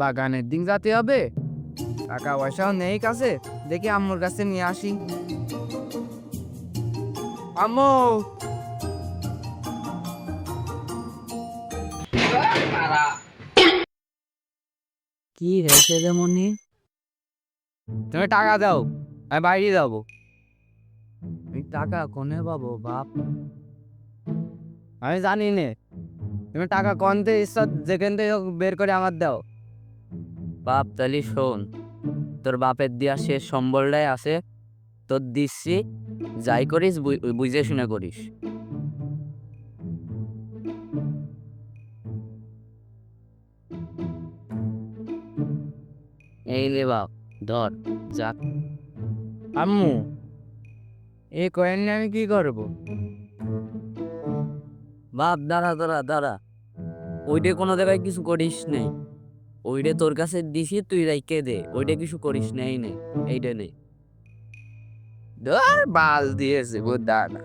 বাগানের দিন যাতে হবে। টাকা পয়সাও নেই কাছে, দেখি আম্মুর কাছে নিয়ে আসি। আম্মু! কি হয়েছে রে মনি তুমি টাকা দাও, আমি বাইরে যাব। টাকা কোনে পাবো, বাপ? আমি জানি নে। তুমি টাকা কনতে ইচ্ছা যেখান থেকে বের করে আমার দাও। বাপ তালি শোন তোর বাপের দিয়া শেষ সম্বলটাই আছে তোর দিচ্ছি যাই করিস বুঝে শুনে করিস। এই রে বাপ ধর যাক। আম্মু এই কয়েন নিয়ে আমি কি করব? বাপ দাঁড়া দাঁড়া দাঁড়া। ওইটা কোনো জায়গায় কিছু করিস নেই। ওইটা তোর কাছে দিছি তুই রাইকে দে। ওইটা কিছু করিস নেই নে এইটা নে। ধর বাল দিয়েছে বুদ্ধা না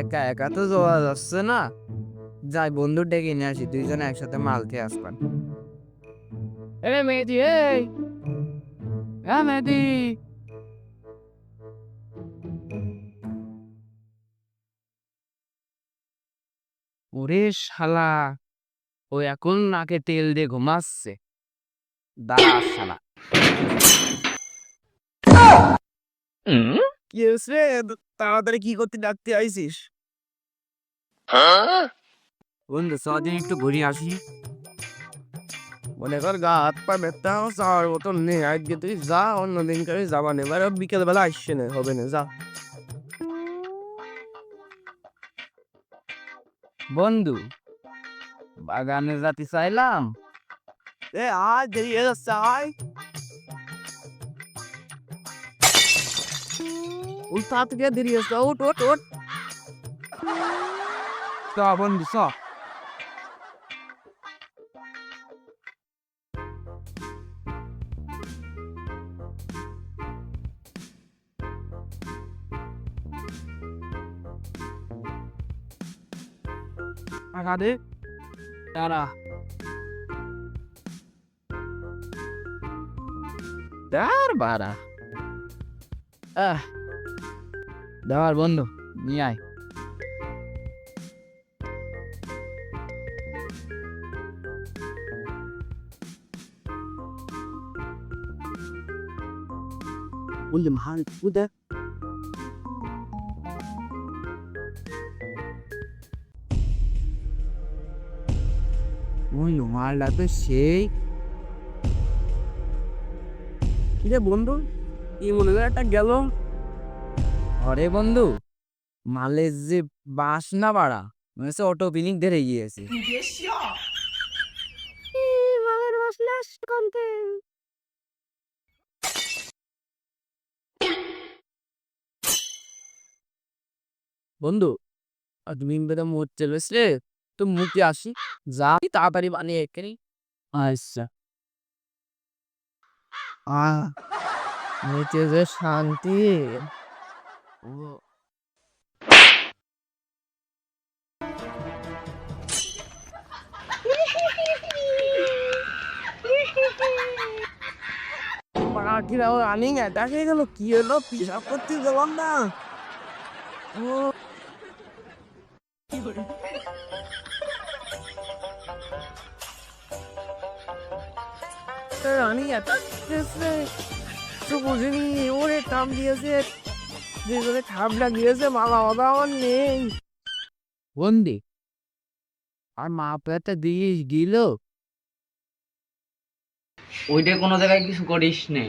একা একা তো যাওয়া যাচ্ছে না। যাই বন্ধু ডেকে নিয়ে আসি দুইজনে একসাথে মাল খেয়ে আসবেন। এ মেয়েদি এই। মেয়েদি ওরে শালা ও এখন নাকে তেল দিয়ে ঘুমাচ্ছে। দাঁড়া শালা। কি হয়েছে তাড়াতাড়ি কি করতে ডাকতে আইছিস? বন্ধু সদিন একটু ঘুরে আসি। মনে কর গা হাত পা ব্যথা যাওয়ার মতন নেই আজকে তুই যা অন্যদিন করে যাবা না। এবার বিকেল আসছে না হবে না যা। বন্ধু বাগানে যাতে চাইলাম। এ আজ দেরি হয়ে যাচ্ছে আয়। তা থেকে দেরি হচ্ছে ওট ওট ওট চ বন্ধু চ। টাকা দে দাঁড়া দার বাড়া আহ দাঁড় বন্ধু নিয়ে আয় واللي معاه وده মালটা তো সেই। কিরে বন্ধু কি মনে করে একটা গেল? আরে বন্ধু মালের যে বাস না বাড়া মনে হচ্ছে অটো পিনিক ধরে গিয়েছে। বন্ধু আর তুমি বেদা মোট চলেছে তো মুখে আসি যা তাড়াতাড়ি বানিয়ে এখানে আচ্ছা। আহ নিচে যে শান্তি। ও পাখিরা ও রানিং অ্যাটাক হয়ে গেল কি হলো? পিসাব করতে গেলাম না। ও। অ্যাটাক করেছে তো বুঝিনি। ওরে দিয়েছে। যে করে ঠাপটা দিয়েছে নেই। বন্দি আর মা পেতে দিয়ে গিল। ওইটা কোনো জায়গায় কিছু করিস নে।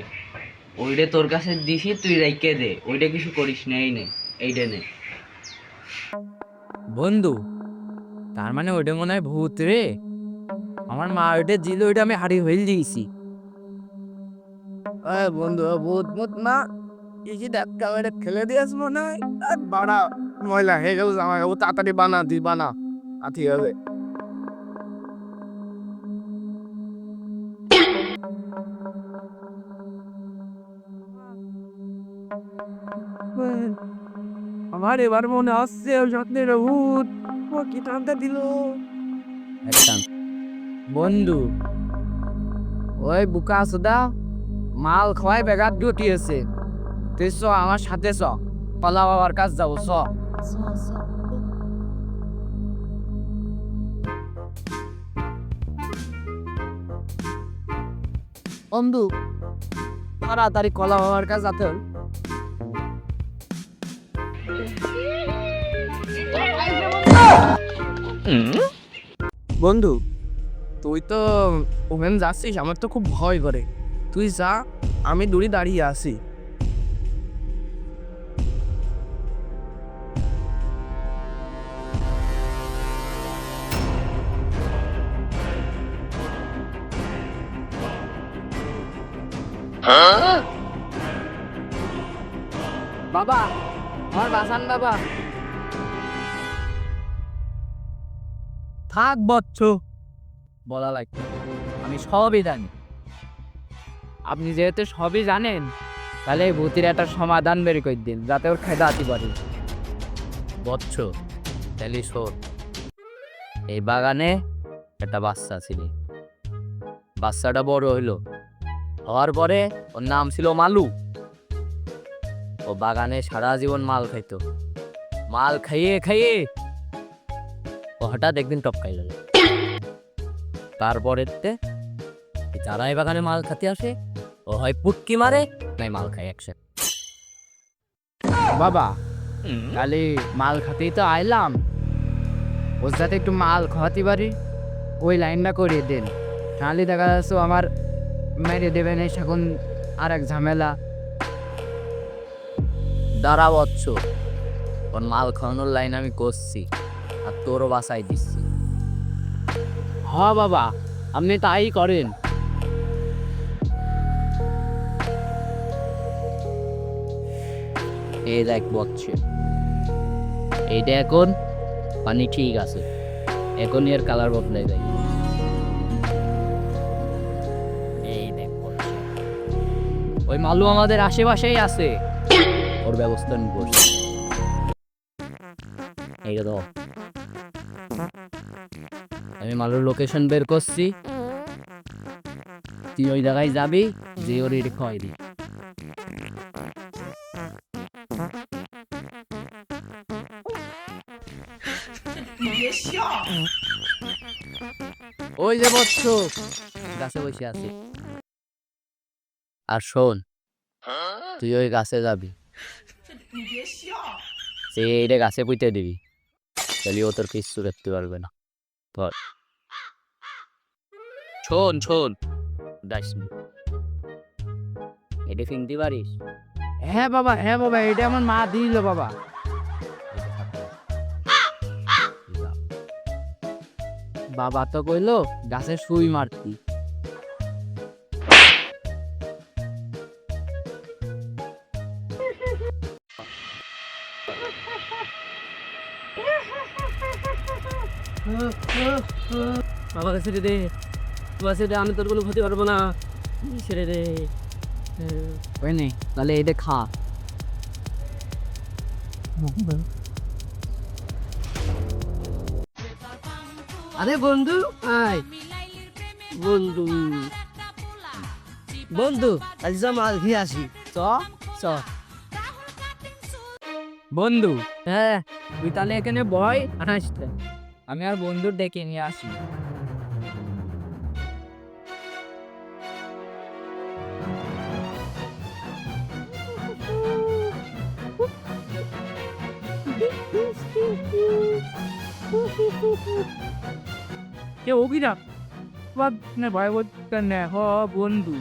ওইটা তোর কাছে দিছি তুই রাইকে দে। ওইটা কিছু করিস নে এই নে এইটা নে। বন্ধু তার মানে ওইটা মনে হয় ভূত রে। আমার মা ওইটা দিল ওইটা আমি হারিয়ে হয়ে দিয়েছি। বন্ধু ভূত ভূত না ওইটা খেলে দিয়েছ মনে হয়? আর বাড়া ময়লা হয়ে গেল জামা ও তাড়াতাড়ি বানা দি বানা। আতি হবে আমার এবার মনে হচ্ছে ওই স্বপ্নের ভূত। ও কি টানতে দিল? বন্ধু, ওই বুকা সুদা মাল খাওয়াই বেগার ডুটিয়েছে তুই চ, আমার সাথে চ। পালা বাবার কাজ যাব, চ। বন্ধু, তাড়াতাড়ি কলা বাবার কাজ যেতে হল। বন্ধু তুই তো ওখানে যাচ্ছিস আমার তো খুব ভয় করে। তুই যা আমি দূরে দাঁড়িয়ে আছি। বাবা আমার বাসান বাবা। থাক, বচ্চ। বলা লাগবে আমি সবই জানি। আপনি যেহেতু সবই জানেন, তাহলে এই ভূতির একটা সমাধান বের করে দিন, যাতে ওর খেদা আতি পারে বচ্চ, তাহলে শোন। এই বাগানে একটা বাচ্চা ছিল। বাচ্চাটা বড় হইল। হওয়ার পরে ওর নাম ছিল মালু। ও বাগানে সারা জীবন মাল খাইতো। মাল খাইয়ে খাইয়ে ও হঠাৎ একদিন টপকাই গেল তারপরেতে যারা এই বাগানে মাল খাতে আসে ও হয় পুটকি মারে নাই মাল খায় একসাথে বাবা তাহলে মাল খাতেই তো আইলাম। ওর সাথে একটু মাল খাওয়াতে পারি ওই লাইনটা করিয়ে দেন। তাহলে দেখা যাচ্ছে আমার মেরে দেবেন এই এখন আর এক ঝামেলা। দাঁড়া বচ্চ ওর মাল খাওয়ানোর লাইন আমি করছি। তোরও বাসাই দিচ্ছি। হ বাবা আপনি তাই করেন। এই দেখ বচ্ছে। এইটা এখন পানি ঠিক আছে। এখনই এর কালার বদলে যায় এই দেখ বচ্ছে। ওই মালু আমাদের আশেপাশেই আছে। ওর ব্যবস্থা করছি এই তো আমি মালুর লোকেশন বের করছি। তুই ওই জায়গায় যাবি, যে ওর এটি খাওয়াই ওই যে বচ্চ, গাছে বসে আছে। আর শোন, তুই ওই গাছে যাবি। সে এইটা গাছে পুঁতে দিবি, তাহলে ও তোর কিচ্ছু দেখতে পারবে না। ধর শোন শোন। দাস। এটা ফিংতে পারিস? হ্যাঁ বাবা হ্যাঁ বাবা এটা আমার মা দিল বাবা। বাবা তো কইলো গাছে সুই মারতি। বাবা ছেড়ে দে। দে আমি তোর কোনো ক্ষতি পারব না। ছেড়ে ওই নেই তাহলে এটা খা। আরে বন্ধু, আয়। বন্ধু বন্ধু, আজ মাল আসি। চ চ। বন্ধু হ্যাঁ তুই তাহলে এখানে বয় আসতে আমি আর বন্ধুর ডেকে নিয়ে আসি। কে অভিরাম? বাদ না ভয় বোধ না হ বন্ধু।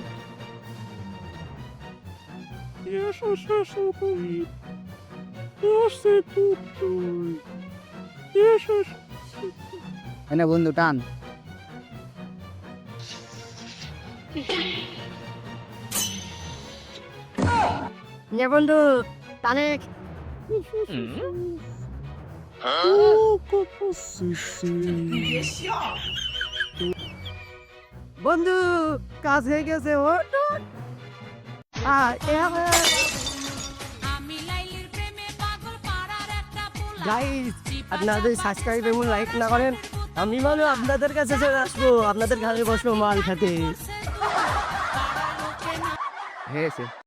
এনে বন্ধু টান। নে বন্ধু বন্ধু, কাজ হয়ে গেছে, ও আপনাদের সাবস্ক্রাইব এবং লাইক না করেন, আমি মানে আপনাদের কাছে চলে আসব, আপনাদের ঘরে বসবো মাল খেতে। হয়েছে